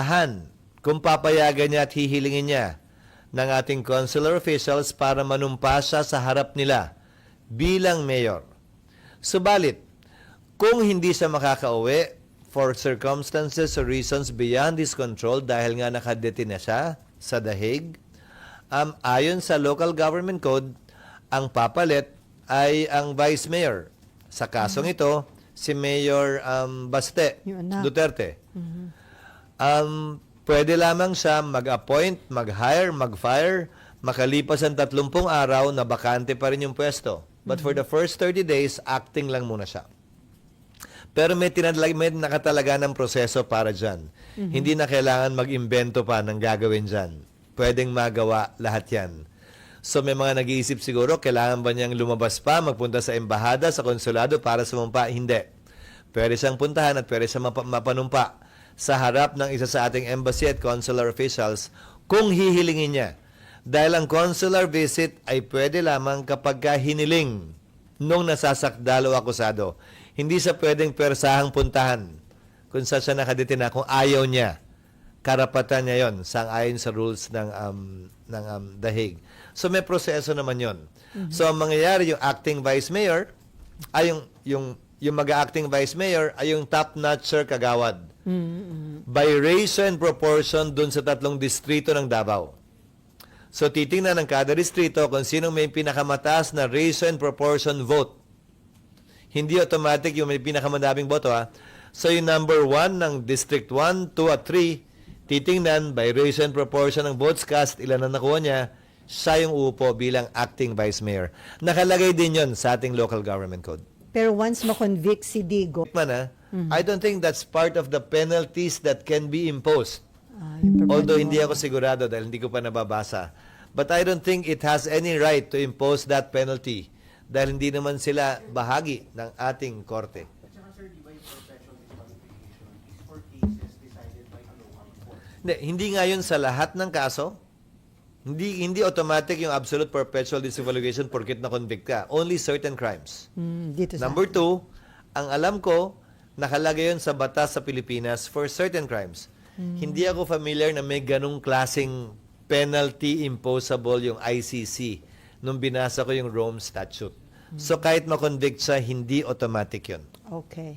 ahan kung papayagan niya at hihilingin niya ng ating consular officials para manumpa siya sa harap nila bilang mayor. Subalit, kung hindi siya makakauwi for circumstances or reasons beyond his control dahil nga nakadete na siya sa dahig, um, ayon sa local government code, ang papalit ay ang vice mayor. Sa kasong ito, si Mayor um, Baste Yung anak. Um, pwede lamang siya mag-appoint, mag-hire, mag-fire, makalipas ang 30 araw na bakante pa rin yung pwesto. But for the first 30 days, acting lang muna siya. Pero may, tinalag, may nakatalaga ng proseso para dyan. Hindi na kailangan mag-imbento pa ng gagawin dyan. Pwedeng magawa lahat yan. So may mga nag-iisip siguro, kailangan ba niyang lumabas pa, magpunta sa embahada, sa konsulado para sumumpa? Hindi. Pwede siyang puntahan at pwede siyang mapa- mapanumpa sa harap ng isa sa ating embassy at consular officials kung hihilingin niya. Dahil ang consular visit ay pwede lamang kapag ka hiniling nung nasasakdalo akusado. Hindi siya pwedeng persahang puntahan kung saan siya nakadetina kung ayaw niya. Karapatan niya yon sang ayon sa rules ng um, ng um, The Hague. So may proseso naman yon. So ang mangyayari yung acting vice mayor ay yung yung yung mag-acting vice mayor ay yung top notcher kagawad. By ratio and proportion dun sa tatlong distrito ng Davao. So titingnan ng kada distrito kung sino may pinakamataas na ratio and proportion vote. Hindi automatic yung may pinakamadaming boto ha. So yung number 1 ng District 1, 2 at 3, titingnan by ratio and proportion ng votes cast, ilan ang nakuha niya, siya yung uupo bilang acting vice mayor. Nakalagay din yon sa ating local government code. Pero once ma-convict si Digo, Man, ha, I don't think that's part of the penalties that can be imposed. ah, yung perpetual- Although hindi ako sigurado dahil hindi ko pa nababasa. But I don't think it has any right to impose that penalty dahil hindi naman sila bahagi ng ating korte. At saka sir, di ba yung perpetual is for cases decided by a local court? Hindi, hindi nga yun sa lahat ng kaso. Hindi hindi automatic yung absolute perpetual disqualification porkit na convict ka. Only certain crimes. Hmm, dito sa Number two, ang alam ko, nakalagay yun sa batas sa Pilipinas for certain crimes. Hindi ako familiar na may ganong klaseng penalty imposable yung ICC nung binasa ko yung Rome Statute. So kahit makonvict siya, hindi automatic yun. Okay.